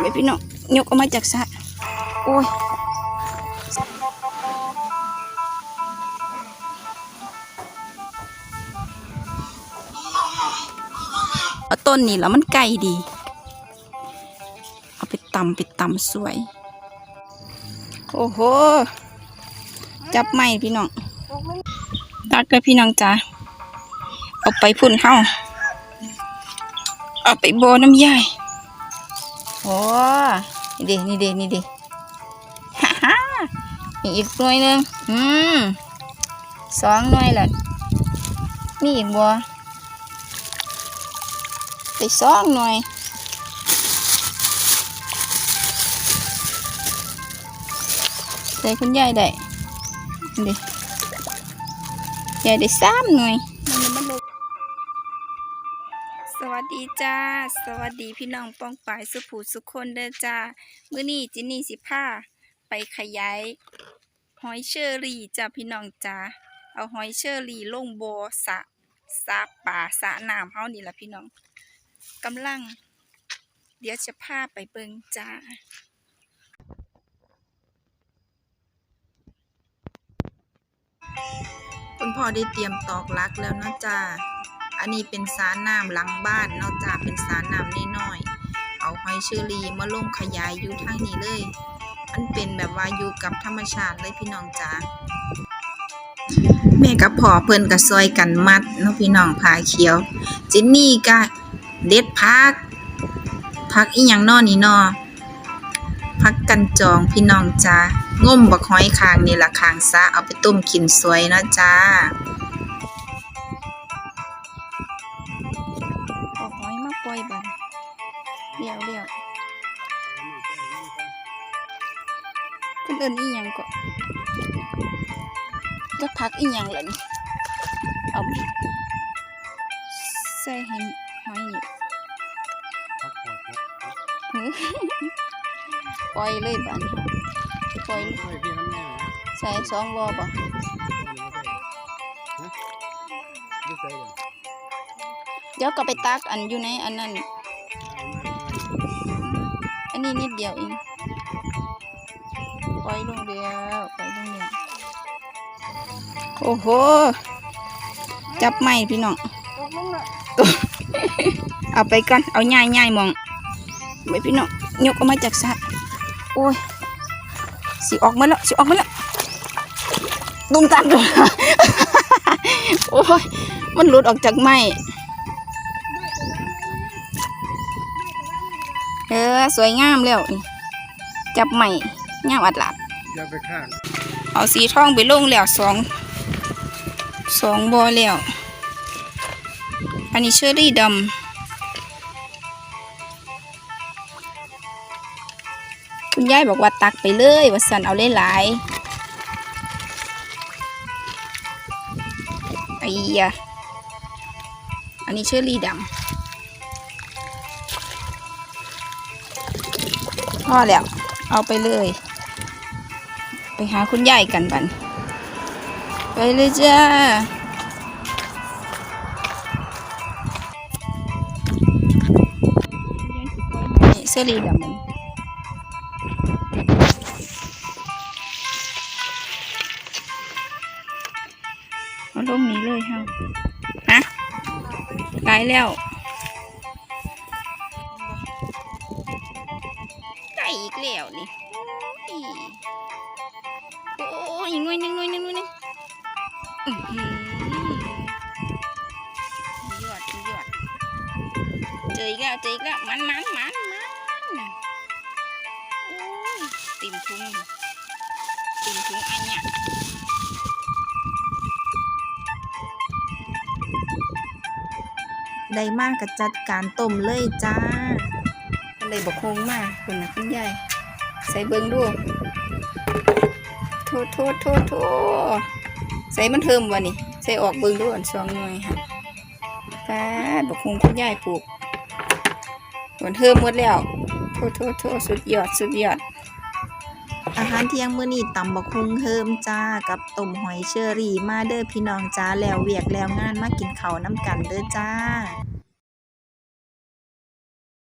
ไม่พี่น้องยกออกมาจากสระโอ้ยเอาต้นนี่แล้วมันไก่ดี เอาไปตำไปตำสวย โอ้โห จับไม่พี่น้องตักเลยพี่น้องจ้าเอาไปพุ่นเข้าเอาไปโบน้ำยาย โอ้นี่เดนี่เดนี่เดฮ่าฮ่าอีกหน่วยหนึ่งอืมสองหน่วยแหละนี่อีกบัวไปสองหน่วยใส่คุณยายได้นี่ยายได้สามหน่วยมันมันลก สวัสดีจ้า สวัสดีพี่น้องป้องปายสุผูสุคนเด้อจ้ามื้อนี้จินนี่สิพาไปขยายหอยเชอรี่จ้าพี่น้องจ้าเอาหอยเชอรี่ลงโบสะสะป่าสะน้ำเฮานี่ล่ะพี่น้องกำลัง เดี๋ยวจะพาไปเบิ่งจ้าคุณพ่อได้เตรียมตอกลักแล้วนะจ้า อันนี้เป็นสารน้ำหลังบ้านนอกจากเป็นสารน้ำน้อยๆเอาหอยเชอรี่มาลงขยายอยู่ทางนี้เลย มันเป็นแบบว่าอยู่กับธรรมชาติเลยพี่น้องจ้าแม่กับพ่อเพิ่นก็ซอยกันมัดเนาะพี่น้องผาเขียว จินนี่ก็เด็ดพักพักอีหยังนอนี่นอพักกันจองพี่น้องจ้างมบักหอยคางนี่ละคางซะเอาไปต้มกินสวยนะจ้า คนเอินอีหยังก็จะพักอีหยังล่ะนี่เอาใส่ให้หอยนี่หือปล่อยเลยบันปล่อยใส่สองรอบอะเดี๋ยวก็ไปตักอันอยู่ในอันนั้น อันนี้นิดเดียวเองป ล่อยลงเดียวปล่อยลงเดียวโอ้โห จับไม่พี่น้อง เอาไปกัน เอาง่ายง่ายๆมองไปพี่น้อง ยกออกมาจากสระโอ้ย สิออกมาแล้ว สิออกมาแล้วดุมตามดุมโอ้ย มันหลุดออกจากไม้เออ สวยงามแล้วนี่จับใหม่งามอัดหลับ อย่าไปข้างเอาสีทองไปลงแล้วสองสองบอแล้วอันนี้เชอรี่ดำคุณยายบอกว่าตักไปเลยว่าสันเอาหลายๆไอ้ยะอันนี้เชอรี่ดำพอแล้วเอาไปเลย ไปหาคุณยายกันบันไปเลยจ้านี่เสื้อรีดำมันเอาลงนี้เลยค่ะฮะตายแล้วไก่อีกแล้วนี่ โอ้ยหน่วยหนึ่งหน่วยหนึ่งหน่วยหนึ่งอื้อหือยอดยอดเจออีกแล้วเจออีกแล้วมันมันมันมันโอ้ยติ่มทุงติ่มทุงอันเนี้ยได้มากกับจัดการต้มเลยจ้าเลยบอกคงมากคุณนะคุณยายใส่เบิ้งดู โทษโทษโทษโทษใส่มันเทิมวะนี่ ใส่ออกเบิ้งดูอันสองหน่วยค่ะป้าดบอกคงคุณยายปลูกหวนเทิมหมดแล้ว โทษโทษโทษสุดยอดสุดยอด อาหารเที่ยงมื้อนี้ตำบักฮุงเฮิมจ้ากับต้มหอยเชอรี่มาเด้อพี่น้องจ้าแล้วเวียกแล้วงานมากินข้าวน้ำกันเด้อจ้า